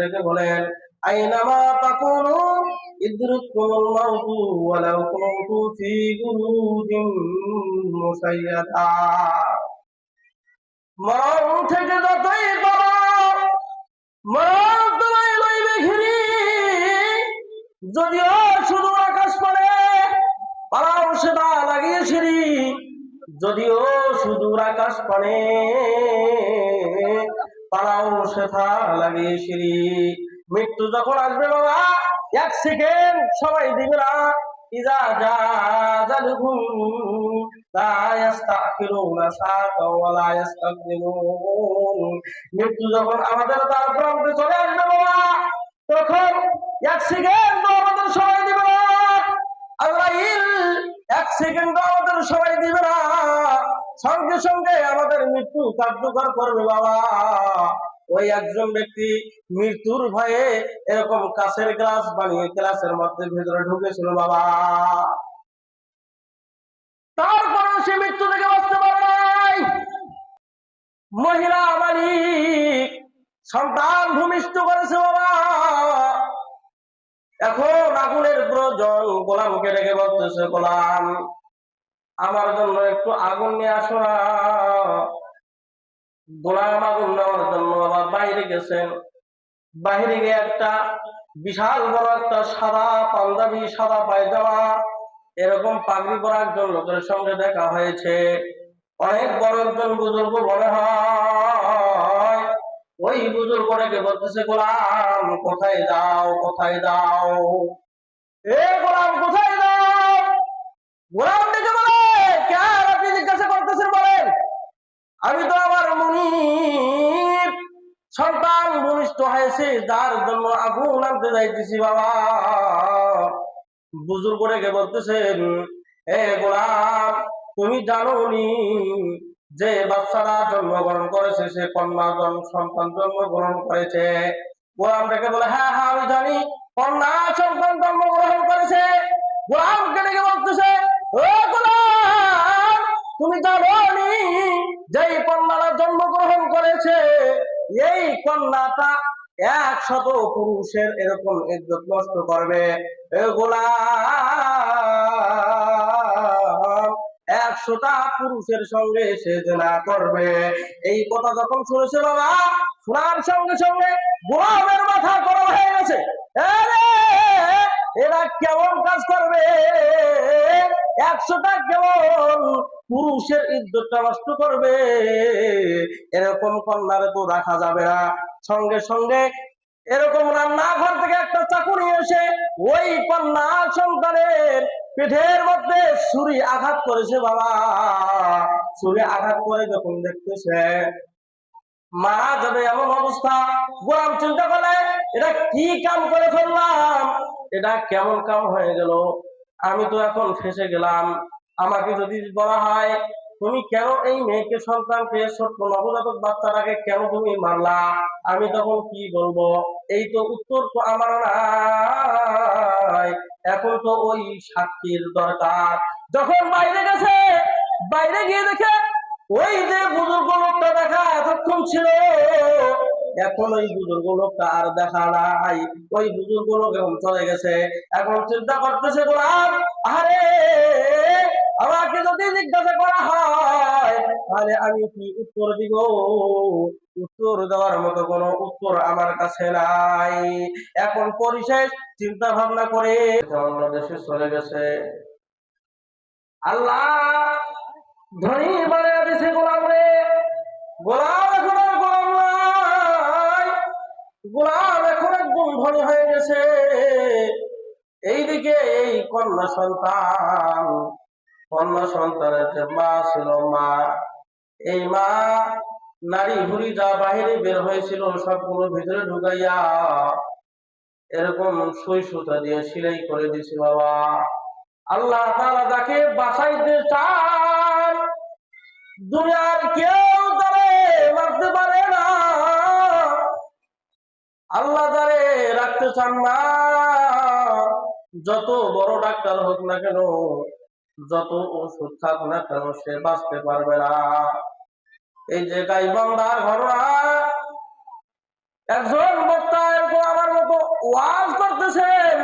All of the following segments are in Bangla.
দেখে বলেন, আইনামা তাকুনু ইদরুকুমুল মাউতু ওয়ালাউ কুনতু ফি বুরুজিন মুসাইয়াদা। মরণ থেকে যতই মরণ তোমায় লইবে ঘিরি। যদিও শুধু আকাশ পানে পালাও সেটা লাগিয়ে সিঁড়ি। যদিও শুধু আকাশ পানে সিঁড়ি। মৃত্যু যখন আসবে বাবা, এক সেকেন্ড সবাই দিবে না। ইজা যা মৃত্যু যখন আমাদের তার প্রান্তে চলে আসবে বাবা, তখন এক সেকেন্ড আমাদের সবাই দিবে না। আল্লাহিল এক সেকেন্ড আমাদের সবাই দিবে না। সঙ্গে সঙ্গে আমাদের মৃত্যু কার্যকর করবে বাবা। ওই একজন ব্যক্তি মৃত্যুর ভয়ে এরকম কাছের গ্লাস বানিয়ে ক্লাসের মধ্যে ভেতরে ঢুকেছিল, বাবা। তারপরেও সে মৃত্যু থেকে বাঁচতে পারে মহিলা মালিক সন্তান ভূমিষ্ঠ করেছে, বাবা। এখন আগুনের প্রয়োজন গোলামকে ডেকে বলতেছে, গোলাম আমার জন্য একটু আগুন নিয়ে আসো না। গোলাম আগুন নেওয়ার জন্য বাবা বাইরে গেছেন। বাইরে গিয়ে একটা বিশাল বড় একটা সাদা পাঞ্জাবি, সাদা পায়জামা, এরকম পাগড়ি পরা একজন লোকের সঙ্গে দেখা হয়েছে। অনেক বড় একজন বুজুর্গ মনে হয়, ওই বুজুর্গ রেখে বলতেছে, গোলাম, কোথায় যাও কোথায় যাও? এ গোলাম, কোথায় ভূমিষ্ঠ হয়েছে যার জন্য আগুন আনতে যাইতেছি বাবা। বুজুর্গ রেখে বলতেছেন, এ গোলাম, তুমি জানো নি যে বাচ্চারা জন্মগ্রহণ করেছে, সে কন্যা জন্ম সন্তান জন্মগ্রহণ করেছে? গোলাম রেখে বলে হ্যাঁ হ্যাঁ আমি জানি, কন্যা সন্তান জন্মগ্রহণ করেছে। গোলামকে ডেকে বলতেছে গোলাম, তুমি জানো নি যেই কন্যারা জন্মগ্রহণ করেছে, এই কন্যাটা একশত পুরুষের এরকম ইজ্জত নষ্ট করবে। গোলাম একশোটা পুরুষের সঙ্গে সে জেনা করবে। এই কথা যখন শুনেছে বাবা, শোনার সঙ্গে সঙ্গে গোলামের মাথা গরম হয়ে গেছে। এরা কেমন কাজ করবে? একশোটা কেমন পুরুষের ইজ্জতটা নষ্ট করবে। এরকম কন্যারে তো রাখা যাবে না। সঙ্গে সঙ্গে এরকম রান্নাঘর থেকে একটা চাকু নিয়ে এসে ওই কন্যা সন্তানের পিঠের মধ্যে ছুরি আঘাত করেছে বাবা। ছুরি আঘাত করে যখন দেখতেছে, মারা যাবে এমন অবস্থা। গোলাম চিন্তা করে এটা কি কাম করে ফেললাম? এটা কেমন কাম হয়ে গেল? আমি তো এখন ফেসে গেলাম। আমাকে যদি বলা হয় তুমি কেন এই মেয়েকে সন্তানকে ছোট্ট নবজাতক বাচ্চাটাকে কেন তুমি মারলা? আমি তখন কি বলব? এই তো উত্তর তো আমার নাই। এখন তো ওই সাক্ষীর দরকার। যখন বাইরে গেছে, বাইরে গিয়ে দেখে ওই যে বুজুর্গ লোকটা দেখা এতক্ষণ ছিল, এখন ওই বুজুর্গ লোকটা আর দেখা নাই। ওই বুজুর্গ লোক এখন চলে গেছে। এখন চিন্তা করতেছে গোলাম আরে আমাকে যদি জিজ্ঞাসা করা হয়, তাহলে আমি কি উত্তর দিব? উত্তর দেওয়ার মতো কোনো উত্তর আমার কাছে নাই। এখন পরিশেষ চিন্তা ভাবনা করে অন্য দেশে চলে গেছে। আল্লাহ ধনী বানিয়ে দিছে গোলাম রে। গোলাম এখন আর গোলাম নাই। গোলাম এখন একদম ধনী হয়ে গেছে। এইদিকে এই কন্যা সন্তান কন্যা সন্তানের যে মা ছিল মা, এই মা নারী ভুড়ি যা বাহিরে বের হয়েছিল সবগুলো ভিতরে ঢুকাইয়া এরকম সুই সুতা দিয়ে সেলাই করে দিছে বাবা। আল্লাহ তাআলা যাকে বাঁচাইতে চান, দুনিয়ার কেউ তারে মারতে পারে না। আল্লাহ তারে রাখতে চান না। যত বড় ডাক্তার হোক না কেন যত ওষুধ থাক না কেন সে বাঁচতে পারবে না। এই যে গাইবান্ধার ঘটনা একজন বক্তা এরকম ওয়াজ করতেছেন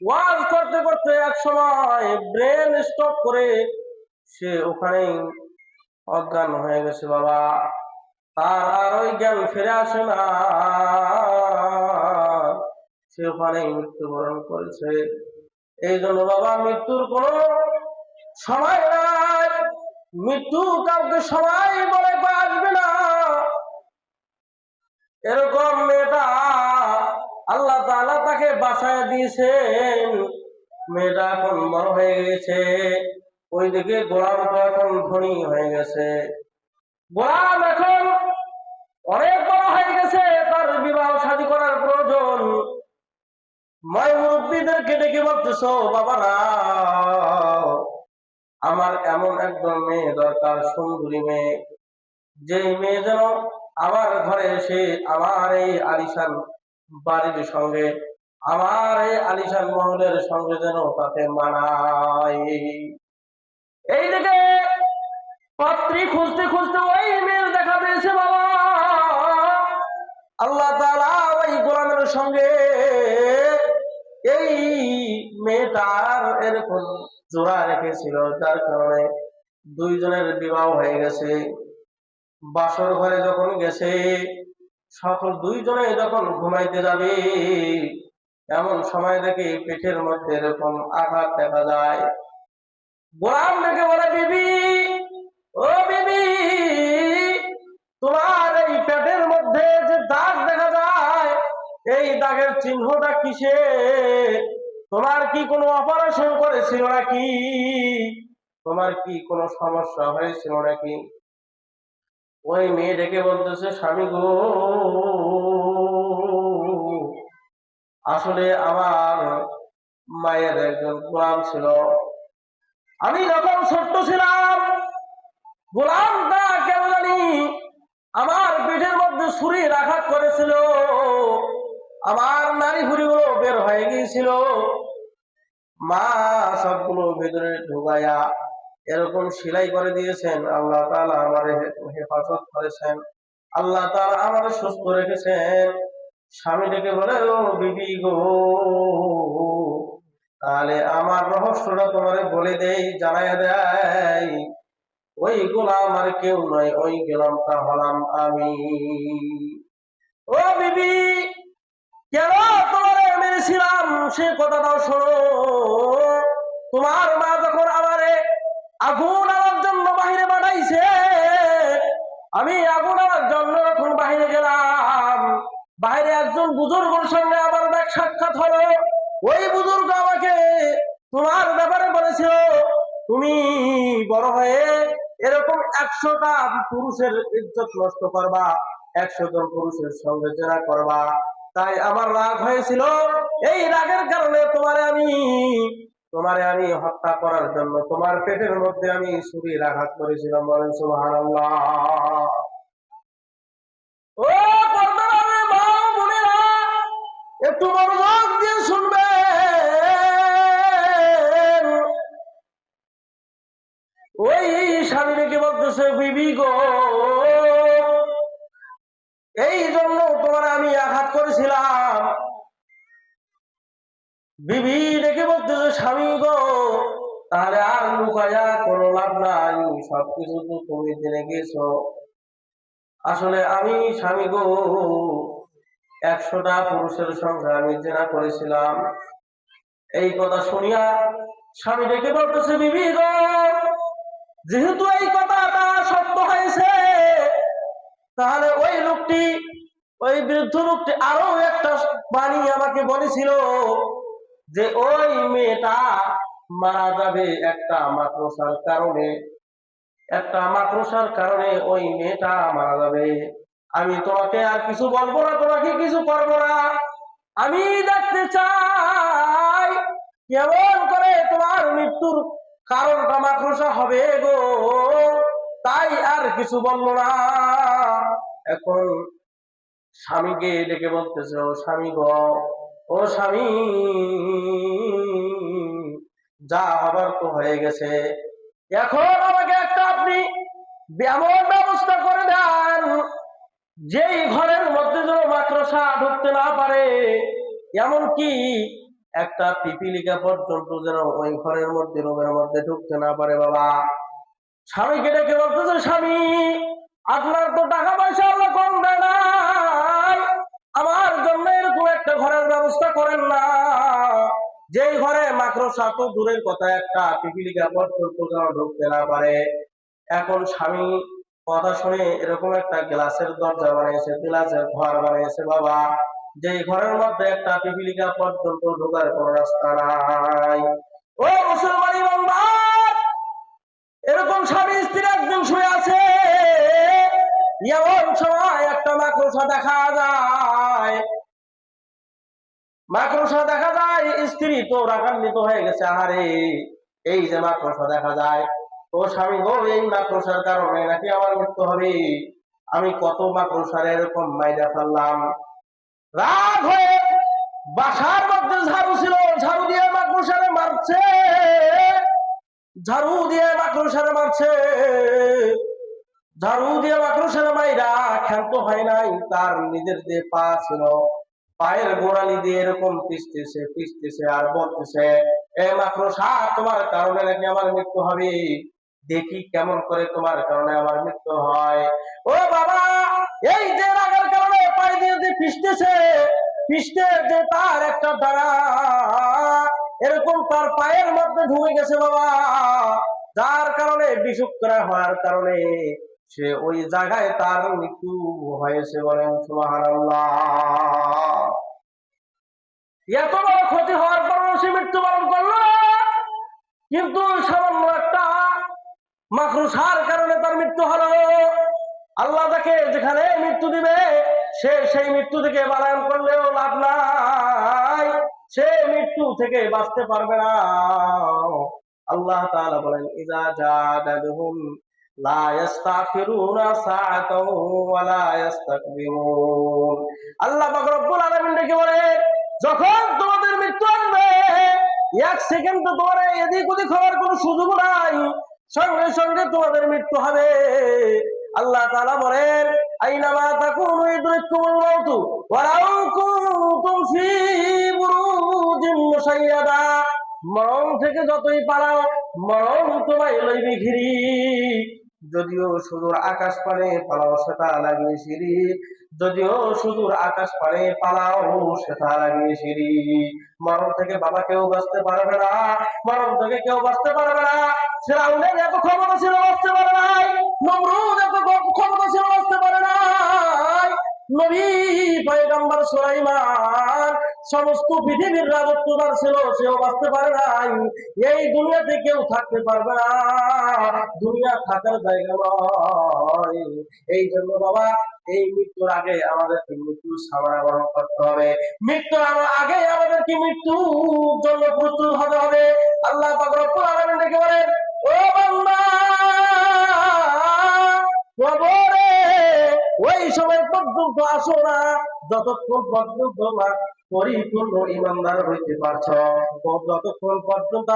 ওয়াজ করতে করতে এক সময় ব্রেন স্টপ করে সে ওখানেই অজ্ঞান হয়ে গেছে বাবা। তার আর ওই জ্ঞান ফিরে আসে না। সে ওখানেই মৃত্যুবরণ করেছে। এই জন্য বাবা মৃত্যুর কোনো নাই মৃত্যু কাউকে সবাই বলে আসবে না। এরকম মেয়েটা আল্লাহ তাআলা তাকে বাঁচায় দিয়েছেন। মেয়েটা এখন বড় হয়ে গেছে। ওইদিকে গোলাম এখন ধনী হয়ে গেছে। গোলাম এখন অনেক বড় হয়ে গেছে, তার বিবাহ শাদী করার প্রয়োজন। ময় মুরব্বীদেরকে ডেকে বলতেছো, বাবারা আমার এমন একজন মেয়ে দরকার, সুন্দরী মেয়ে। যে মেয়ে যেন আমার ঘরে এসে আমার এই আলিশান বাড়ির সঙ্গে, আমার এই আলিশান মহলের সঙ্গে যেন তাকে মানায়। এইদিকে পাত্রী খুঁজতে খুঁজতে ওই মেয়ের দেখা পেয়েছে বাবা। আল্লাহ তাআলা ওই গোলামের সঙ্গে এই মেয়েটার এরকম জোড়া রেখেছিল, যার কারণে দুইজনের বিবাহ হয়ে গেছে। বাসর ঘরে যখন গেছে, সকল দুইজনে যখন ঘুমাইতে যাবে, এমন সময় দেখে পেটের মধ্যে এরকম আঘাত দেখা যায়। গোলাম ডেকে বলে, বিবি এই দাগের চিহ্নটা কিসে? তোমার কি কোনো অপারেশন করেছিল নাকি? তোমার কি কোনো সমস্যা হয়েছিল নাকি? ওই মেয়ে ডেকে বলতেছে, স্বামী গো, আসলে আমার মায়ের একজন গোলাম ছিল। আমি যখন ছোট্ট ছিলাম, গোলামটা কেন জানি আমার পিঠের মধ্যে ছুরির আঘাত করেছিল। আমার নারী গুলো বের হয়ে গিয়েছিল। মা সবগুলো ভেতরে ঢুকাইয়া এরকম সেলাই করে দিয়েছেন। আল্লাহ তাআলা আমার হেফাজত করেছেন। আল্লাহ তাআলা আমার সুস্থ রেখেছেন। স্বামী ডেকে বলে, ও বিবি গো, তাহলে আমার রহস্যটা তোমারে বলে দেই জানাই দেয় ওই গোলাম আর কেউ নয়, ওই গোলামটা হলাম আমি। ও বিবি কেন তোমার মেরেছিলাম? সে কথাটাও শোনো। তোমার মা যখন আমারে আগুন আনার জন্য বাহিরে পাঠাইছে, আমি আগুন আনার জন্য যখন বাহিরে গেলাম বাইরে একজন বুজুর্গর সঙ্গে আমার এক সাক্ষাৎ হলো। ওই বুজুর্গ আমাকে তোমার ব্যাপারে বলেছিল, তুমি বড় হয়ে এরকম একশোটা পুরুষের ইজ্জত নষ্ট করবা একশো জন পুরুষের সঙ্গে জেরা করবা। তাই আমার রাগ হয়েছিল। এই রাগের কারণে তোমারে আমি তোমারে আমি হত্যা করার জন্য তোমার পেটের মধ্যে আমি ছুরির আঘাত করেছিলাম বলেন বোনেরা, একটু মনোযোগ দিয়ে শুনবেন। ওই স্বামী রেখে বলতেছে, বিবি গো এই জন্য তোমার আমি আঘাত করেছিলাম। বিবি রেখে বলতেছে, স্বামী গো, তাহলে আর লুকায়া কোনো লাভ নাই, সবকিছু তো তুমি জেনে গেছো। আসলে আমি, স্বামী গো, একশোটা পুরুষের সঙ্গে আমি জেনা করেছিলাম। এই কথা শুনিয়া স্বামী ডেকে বলতেছে, বিবি গো, যেহেতু এই কথাটা সত্য হয়েছে, তাহলে ওই বৃদ্ধ লোকটি আরও একটা বাণী আমাকে বলেছিল যে ওই মেয়েটা মারা যাবে একটা মাকড়সার কারণে, একটা মাকড়সার কারণে ওই মেয়েটা মারা যাবে। আমি তোমাকে আর কিছু বলব না, তোমাকে কিছু করব না। আমি দেখতে চাই কেমন করে তোমার মৃত্যুর কারণটা মাকড়সা হবে গো। তাই আর কিছু বলল না। এখন স্বামীকে ডেকে বলতেছে, ও স্বামী গো, ও স্বামী, যা হবার তো হয়ে গেছে। এখন আমাকে একটা আপনি এমন ব্যবস্থা করে দেন, যেই ঘরের মধ্যে যেন মাকড়সা ঢুকতে না পারে। এমনকি একটা পিপিলিকা পর্যন্ত যেন ওই ঘরের মধ্যে, রুমের মধ্যে ঢুকতে না পারে বাবা। স্বামীকে ডেকে বলতেছে, স্বামী, আপনার তো টাকা পয়সা আল্লাহ কম দেয় নাই আমার জন্য এরকম একটা ঘরের ব্যবস্থা করেন না। যেই ঘরে মাকড়সা তো দূরের কথা, একটা পিপিলিকা ঢুকতে না পারে। এখন স্বামী কথা শুনে এরকম একটা গ্লাসের দরজা বানিয়েছে, গ্লাসের ঘর বানিয়েছে বাবা। যে ঘরের মধ্যে একটা পিপিলিকা পর্যন্ত ঢোকার কোন রাস্তা নাই। ও মুসলমান ইমানদার, এরকম স্বামী স্ত্রী একদিন শুয়ে আছে। এমন সময় একটা মাকড়সা দেখা যায়। মাকড়সা দেখা যায়, স্ত্রী তো রাগান্বিত হয়ে গেছে। আহারে, এই যে মাকড়সা দেখা যায়, ও স্বামী গো, এই মাকড়সার কারণে নাকি আমার মৃত্যু হবে? আমি কত মাকড়সার এরকম মাইরা ফেললাম। রাগ হয়ে বাসার মধ্যে ঝাড়ু ছিল, ঝাড়ু দিয়ে মাকড়সারে মারছে। ঝাড়ু দিয়ে মাকড়সারে মারছে। দিয়ে দিয়ে মৃত্যু হবে? দেখি কেমন করে তোমার কারণে আমার মৃত্যু হয়। ও বাবা, এই যে রাগের কারণে পায়ে দিয়ে যে পিসতেছে, পিসতে যে তার একটা দাঁড়া, এরকম তার পায়ের মধ্যে ঢুকে গেছে বাবা। যার কারণে বিষুক করা হওয়ার কারণে সে ওই জায়গায় তার মৃত্যু হয়েছে বলেন এত বড় ক্ষতি হওয়ার পরও সে মৃত্যুবরণ করল। কিন্তু সামান্য একটা মাকড়সার কারণে তার মৃত্যু হলো। আল্লাহ তাকে যেখানে মৃত্যু দিবে, সে সেই মৃত্যু থেকে বানায়ন করলেও লাভ নাই। সে মৃত্যু থেকে বাঁচতে পারবে না। আল্লাহ বলেন ইজা জাদাহুম আল্লাহ বলে, যখন তোমাদের মৃত্যু এক সেকেন্ড নাই, সঙ্গে সঙ্গে তোমাদের মৃত্যু হবে। আল্লাহ বলেন, আইনামা তাকুনু ইদরিকুমুল মাউতু মরণ থেকে যতই পালাও, মরণ তোমায় লইবি ঘিরি। যদিও সুদূর আকাশ পানে পালাও সেটা লাগিয়ে সিঁড়ি। যদিও সুদূর আকাশ পানে পালাও সেটা লাগিয়ে সিঁড়ি। মরণ থেকে বাবা কেউ বাঁচতে পারবে না, মরণ থেকে কেউ বাঁচতে পারবে না। ফেরাউনের এত ক্ষমতা ছিল, বাঁচতে পারে নাই। নমরুদ এত ক্ষমতা ছিল, বাঁচতে পারে নাই। নবী পয়গম্বর সুলাইমান সমস্ত পৃথিবীর রাজত্ব ছিল, সেও বাঁচতে পারে নাই। এই দুনিয়াতে কেউ থাকতে পারবে দুনিয়া থাকার জায়গা নয়। এই জন্য বাবা, এই মৃত্যুর আগে আমাদেরকে মৃত্যুর সামনা করতে হবে। মৃত্যুর আগে আমাদেরকে মৃত্যুর জন্য প্রস্তুত হতে হবে। আল্লাহ পাক রব্বুল ডেকে বলেন, ও বান্দা ওই সময় পর্যন্ত আসো না, যতক্ষণ পর্যন্ত না পরিপূর্ণ ইমানদার হইতে পারছ। যতক্ষণ পর্যন্ত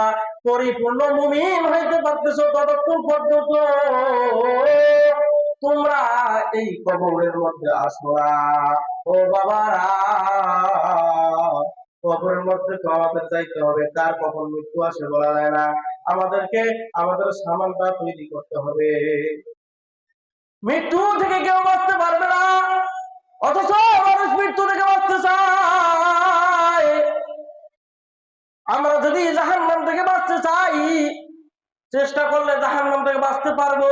পরিপূর্ণ মুমিন হইতে পারতেছ, ততক্ষণ পর্যন্ত তোমরা এই কবরের মধ্যে আসো না। ও বাবারা, কবরের মধ্যে তো আমাদের যাইতে হবে কার কখন মৃত্যু আসে বলা যায় না। আমাদেরকে, আমাদের সামানটা তৈরি করতে হবে। মৃত্যু থেকে কেউ বাঁচতে পারবে না। অথচ মানুষ মৃত্যু থেকে বাঁচতে চায়। আমরা যদি জাহান্নাম থেকে বাঁচতে চাই, চেষ্টা করলে জাহান্নাম থেকে বাঁচতে পারব।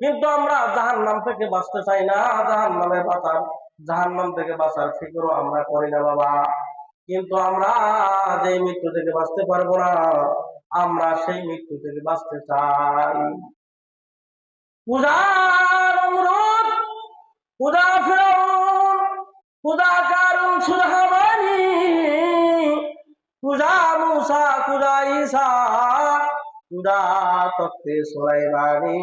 কিন্তু আমরা জাহান্নাম থেকে বাঁচতে চাই না, জাহান্নামে বাঁচার, জাহান্নাম থেকে বাঁচার ফিকরও আমরা করি না বাবা। কিন্তু আমরা যে মৃত্যু থেকে বাঁচতে পারব না, আমরা সেই মৃত্যু থেকে বাঁচতে চাই। পূজার অনুরোধ, পূজা ফেরাউন পূজা কারণ সুরহামানি খুদা মুসা খুদা ঈসা খুদা তত্ত্বে সোলাইমানি।